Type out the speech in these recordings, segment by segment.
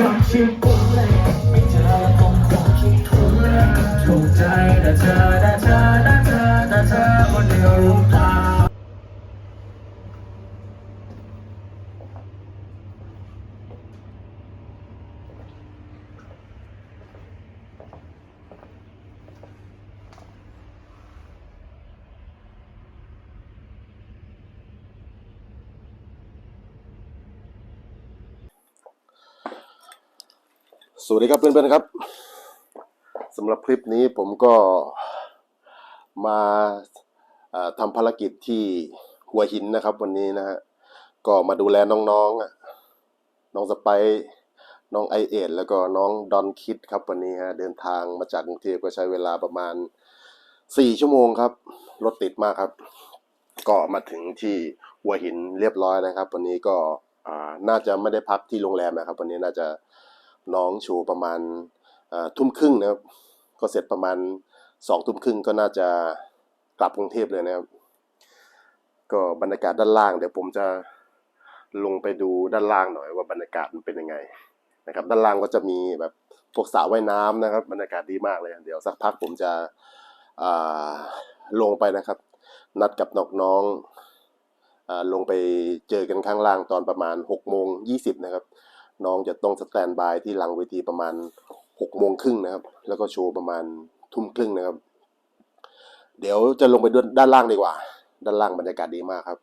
让心不。 สวัสดีครับเพื่อนๆครับสำหรับคลิปนี้ผมก็มาทำภารกิจที่หัวหินนะครับ วันนี้นะฮะก็มาดูแลน้องๆอะน้องสไปซ์น้องไอเอ็ดแล้วก็น้องดอนคิดครับวันนี้ฮะเดินทางมาจากกรุงเทพก็ใช้เวลาประมาณสี่ชั่วโมงครับ รถติดมากครับ ก็มาถึงที่หัวหินเรียบร้อยนะครับ วันนี้ก็น่าจะไม่ได้พักที่โรงแรมนะครับ วันนี้น่าจะ น้องโชว์ประมาณทุ่มครึ่งนะครับ ก็เสร็จประมาณสองทุ่มครึ่งก็น่าจะกลับกรุงเทพเลยนะครับ ก็บรรยากาศด้านล่าง เดี๋ยวผมจะลงไปดูด้านล่างหน่อยว่าบรรยากาศมันเป็นยังไงนะครับ ด้านล่างก็จะมีแบบพวกสระว่ายน้ำนะครับ บรรยากาศดีมากเลย เดี๋ยวสักพักผมจะลงไปนะครับ นัดกับนกน้องอลงไปเจอกันข้างล่างตอนประมาณหกโมงยี่สิบนะครับ น้องจะต้องสแตนบายที่หลังเวทีประมาณหกโมงครึ่งนะครับ แล้วก็โชว์ประมาณทุ่มครึ่งนะครับ เดี๋ยวจะลงไปด้านล่างดีกว่า ด้านล่างบรรยากาศดีมากครับ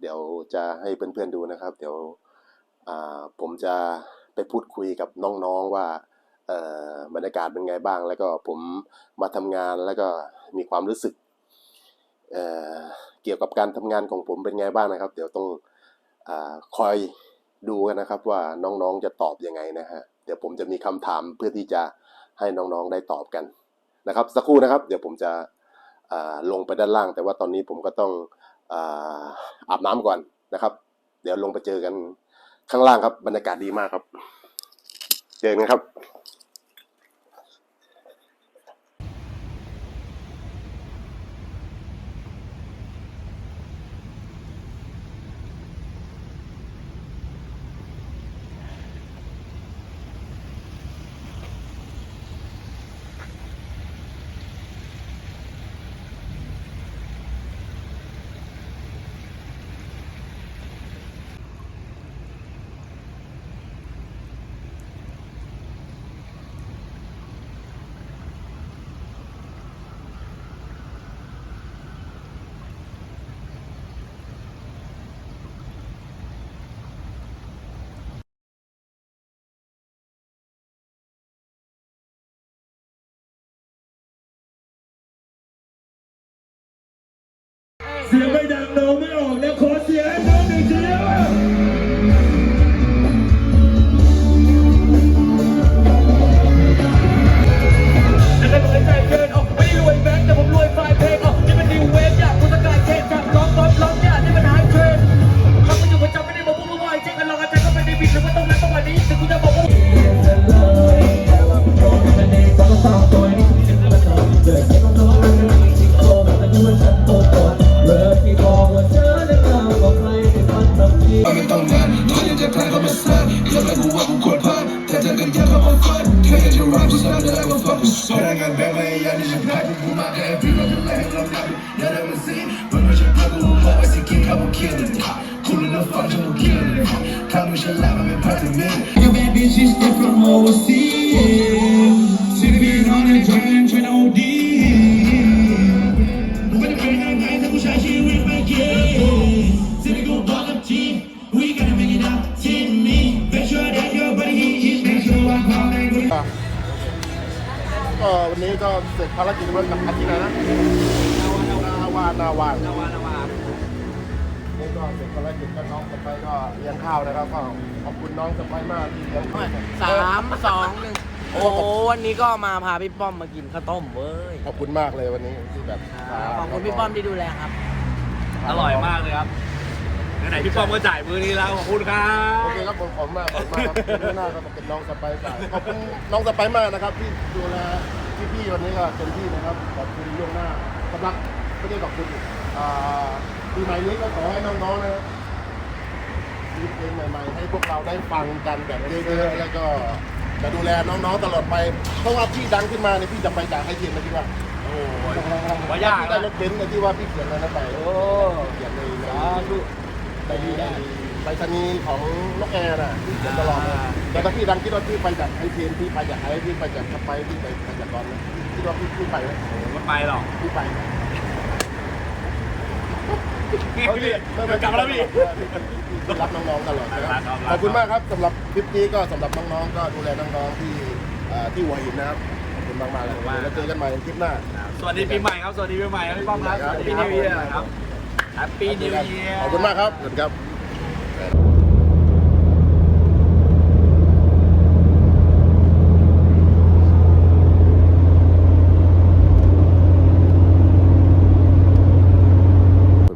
เดี๋ยวจะให้เพื่อนๆดูนะครับ เดี๋ยวผมจะไปพูดคุยกับน้องๆว่าบรรยากาศเป็นไงบ้าง แล้วก็ผมมาทำงานแล้วก็มีความรู้สึกเเกี่ยวกับการทำงานของผมเป็นไงบ้างนะครับ เดี๋ยวต้องอคอย ดูกันนะครับว่าน้องๆจะตอบยังไงนะฮะเดี๋ยวผมจะมีคำถามเพื่อที่จะให้น้องๆได้ตอบกันนะครับ สักครู่นะครับ เดี๋ยวผมจะลงไปด้านล่าง แต่ว่าตอนนี้ผมก็ต้องอาบน้ำก่อนนะครับ เดี๋ยวลงไปเจอกันข้างล่างครับ บรรยากาศดีมากครับ เจอกันครับ เสียงไม่ดัง นกูเคียนเลยทำให้ฉันลามันเป็นพาร์ทเมน You bad bitches straight from overseas City being on a giant train OD ก็วันนี้ก็เสร็จภารกิจวันกับอาทิตย์นะนาวานาวานนาวานาวานี่ก็เสร็จภารกิจก็น้องสไปก็เลี้ยงข้าวนะครับก็ขอบคุณน้องสไปมากที่เลี้ยงข้าวสามสองหนึ่งโอ้โหวันนี้ก็มาพาพี่ป้อมมากินข้าวต้มเว้ยขอบคุณมากเลยวันนี้ที่แบบขอบคุณพี่ป้อมที่ดูแลครับ อร่อยมากเลยครับ ไหนๆพี่ป้อมก็จ่ายมือนี้แล้วขอบคุณครัโอบเคครับผมขอบคุณมากขอบคุณมากครับเรื่องหน้าก็เป็นน้องสไปร์จ่ายขอบคุณน้องสไปร์มากนะครับที่ดูแลพี่ๆวันนี้ก็เต็มที่นะครับขอบคุณล่วงหน้าสำหรับไม่ได้ขอบคุณอ่าปีใหม่นี้ก็ขอให้น้องๆนะครับมีชีวิตเพลงใหม่ๆให้พวกเราได้ฟังกันแบบเยอะๆแล้วก็จะดูแลน้องๆตลอดไป เพราะว่าพี่ดังขึ้นมาเนี่ยพี่จะไปจากให้เทียนนะพี่ว่าโอ้ยว่ายากพี่ได้นะรถเบนซ์เนี่ยที่ว่าพี่เขียนอะไรนะไปโอ้เขียนในในสาธุ ในไปรษณีย์ของนกแอร์น่ะพี่เขียนตลอดเลยแต่ถ้าพี่ดังคิดว่าพี่ไปจากไอเทียนพี่ไปจากไอพี่ไปจากสไปร์พี่ไปไปจากกอนนะคิดว่าพี่พี่ไปไหมไม่ไปหรอกพี่ไปไหมเขาเรียกกลับมาแล้วพี่พี่รับน้องๆตลอดนะครับครับขอบคุณมากครับสำหรับคลิปนี้ก็สำหรับน้องๆก็ดูแลน้องๆที่เอ่อที่หัวหินนะครับขอบคุณมากๆเลยแล้วเจอกันใหม่ในคลิปหน้า สวัสดีปีใหม่ครับ สวัสดีปีใหม่ครับพี่ป้อมครับสวัสดีปีนิวเยียร์ครับ แฮปปี้นิวเยียร์ขอบคุณมากครับสวัสดีครับ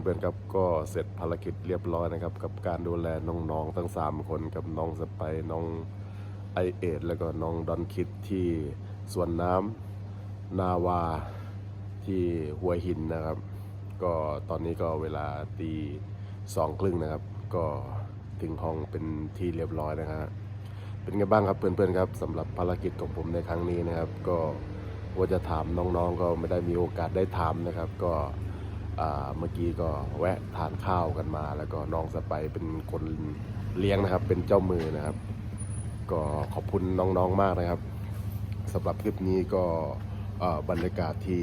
เพื่อนๆครับก็เสร็จภารกิจเรียบร้อยนะครับ กับการดูแลน้องๆ ทั้ง 3 คนกับน้องสไปร์น้องไอเอ็ดแล้วก็น้องดอนคิดที่สวนน้ำนาวาที่หัวหินนะครับ ก็ตอนนี้ก็เวลาตีสองครึ่งนะครับ ก็ถึงห้องเป็นที่เรียบร้อยนะฮะเป็นไงบ้างครับเพื่อนๆครับสำหรับภารกิจของผมในครั้งนี้นะครับ ก็ว่าจะถามน้องๆ ก็ไม่ได้มีโอกาสได้ถามนะครับ ก็เมื่อกี้ก็แวะทานข้าวกันมา แล้วก็น้องสไปเป็นคนเลี้ยงนะครับ เป็นเจ้ามือนะครับ ก็ขอบคุณน้องๆมากนะครับสำหรับคลิปนี้ก็บรรยากาศที่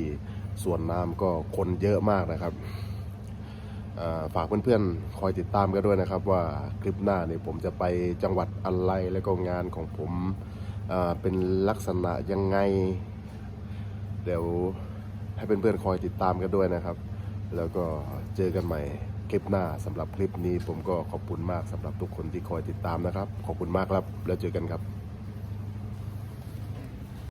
ส่วนน้ำก็คนเยอะมากนะครับฝากเพื่อนๆ คอยติดตามกันด้วยนะครับ ว่าคลิปหน้าเนี่ยผมจะไปจังหวัดอะไรแล้วก็งานของผมเป็นลักษณะยังไง เดี๋ยวให้เพื่อนๆ คอยติดตามกันด้วยนะครับ แล้วก็เจอกันใหม่คลิปหน้าสำหรับคลิปนี้ผมก็ขอบคุณมากสำหรับทุกคนที่คอยติดตามนะครับ ขอบคุณมากครับ แล้วเจอกันครับ